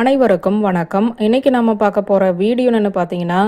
அனைவருக்கும் வணக்கம். இன்னைக்கு நம்ம பார்க்க போற வீடியோன்னு பார்த்தீங்கன்னா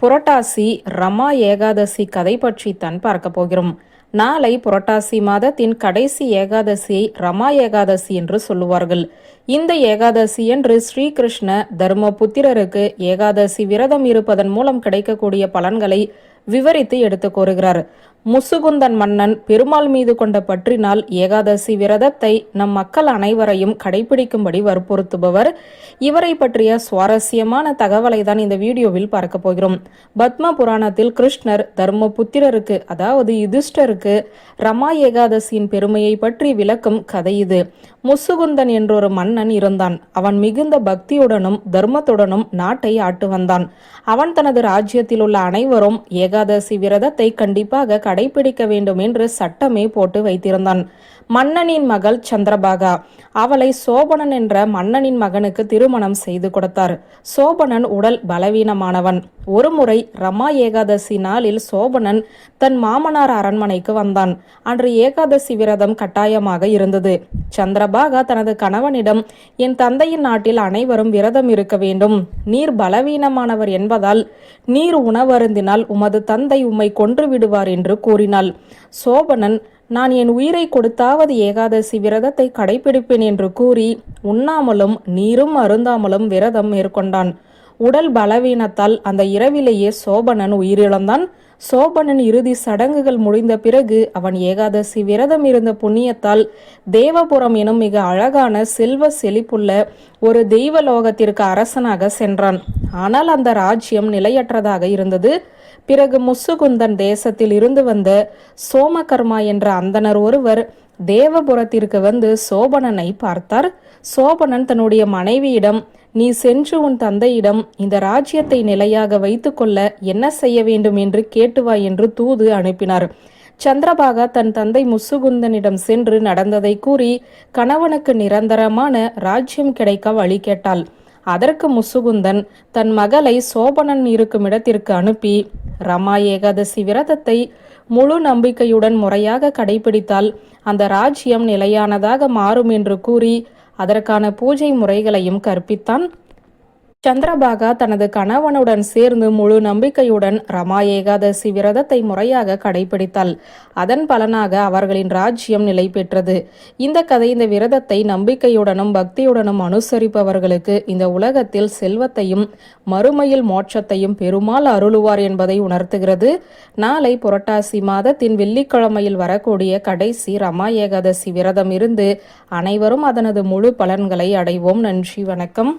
புரட்டாசி ரமா ஏகாதசி கதை பற்றி தான் பார்க்க போகிறோம். நாளை புரட்டாசி மாதத்தின் கடைசி ஏகாதசியை ரமா ஏகாதசி என்று சொல்லுவார்கள். இந்த ஏகாதசி என்று ஸ்ரீகிருஷ்ண தர்மபுத்திரருக்கு ஏகாதசி விரதம் இருப்பதன் மூலம் கிடைக்கக்கூடிய பலன்களை விவரித்து எடுத்து கூறுகிறார். முசுகுந்தன் மன்னன் பெருமாள் மீது கொண்ட பற்றினால் ஏகாதசி விரதத்தை நம் மக்கள் அனைவரையும் கடைபிடிக்கும்படி வற்புறுத்துபவர். இவரை பற்றிய சுவாரஸ்யமான தகவலை தான் இந்த வீடியோவில் பார்க்க போகிறோம். பத்ம புராணத்தில் கிருஷ்ணர் தர்மபுத்திரருக்கு அதாவது யுதிஷ்டருக்கு ரமா ஏகாதசியின் பெருமையை பற்றி விளக்கும் கதை இது. முசுகுந்தன் என்றொரு மன்னன் இருந்தான். அவன் மிகுந்த பக்தியுடனும் தர்மத்துடனும் நாட்டை ஆட்டு வந்தான். அவன் தனது ராஜ்யத்தில் உள்ள அனைவரும் ஏகாதசி விரதத்தை கண்டிப்பாக கடைபிடிக்க வேண்டும் என்று சட்டமே போட்டு வைத்திருந்தான். மன்னனின் மகள் சந்திரபாகா. அவளை சோபனன் என்ற மன்னனின் மகனுக்கு திருமணம் செய்து கொடுத்தார். சோபனன் உடல் பலவீனமானவன். ஒருமுறை ரமா ஏகாதசி நாளில் சோபனன் தன் மாமனார் அரண்மனைக்கு வந்தான். அன்று ஏகாதசி விரதம் கட்டாயமாக இருந்தது. சந்திரபாகா தனது கணவனிடம் என் தந்தையின் நாட்டில் அனைவரும் விரதம் இருக்க வேண்டும். நீர் பலவீனமானவர் என்பதால் நீர் உணவருந்தினால் உமது தந்தை உம்மை கொன்று விடுவார் என்று கூறினாள். சோபனன் நான் என் உயிரை கொடுத்தாவது ஏகாதசி விரதத்தை கடைபிடிப்பேன் என்று கூறி உண்ணாமலும் நீரும் அருந்தாமலும் விரதம் மேற்கொண்டான். உடல் பலவீனத்தால் அந்த இரவிலேயே சோபனன் உயிரிழந்தான். சோபனன் இறுதி சடங்குகள் முடிந்த பிறகு அவன் ஏகாதசி விரதம் இருந்த புண்ணியத்தால் தேவபுரம் எனும் மிக அழகான செல்வ செழிப்புள்ள ஒரு தெய்வலோகத்திற்கு அரசனாக சென்றான். ஆனால் அந்த ராஜ்யம் நிலையற்றதாக இருந்தது. பிறகு முசுகுந்தன் தேசத்தில் இருந்து வந்த சோமகர்மா என்ற அந்தனர் ஒருவர் தேவபுரத்திற்கு வந்து சோபனனை பார்த்தார். சோபனன் தன்னுடைய மனைவியிடம் நீ சென்று உன் தந்தையிடம் இந்த ராஜ்யத்தை நிலையாக வைத்துக்கொள்ள என்ன செய்ய வேண்டும் என்று கேட்டுவா என்று தூது அனுப்பினார். சந்திரபாகா தன் தந்தை முசுகுந்தனிடம் சென்று நடந்ததை கூறி கணவனுக்கு நிரந்தரமான ராஜ்யம் கிடைக்க வழி கேட்டாள். அதற்கு முசுகுந்தன் தன் மகளை சோபனன் இருக்கும் இடத்திற்கு அனுப்பி ரமா ஏகாதசி விரதத்தை முழு நம்பிக்கையுடன் முறையாக கடைபிடித்தால் அந்த ராஜ்யம் நிலையானதாக மாறும் என்று கூறி அதற்கான பூஜை முறைகளையும் கற்பித்தான். சந்திரபாகா தனது கணவனுடன் சேர்ந்து முழு நம்பிக்கையுடன் ரமா ஏகாதசி விரதத்தை முறையாக கடைபிடித்தாள். அதன் பலனாக அவர்களின் ராஜ்யம் நிலை பெற்றது. இந்த கதை இந்த விரதத்தை நம்பிக்கையுடனும் பக்தியுடனும் அனுசரிப்பவர்களுக்கு இந்த உலகத்தில் செல்வத்தையும் மறுமையில் மோட்சத்தையும் பெருமாள் அருளுவார் என்பதை உணர்த்துகிறது. நாளை புரட்டாசி மாதத்தின் வெள்ளிக்கிழமையில் வரக்கூடிய கடைசி ரமா ஏகாதசி விரதம் இருந்து அனைவரும் அதனது முழு பலன்களை அடைவோம். நன்றி வணக்கம்.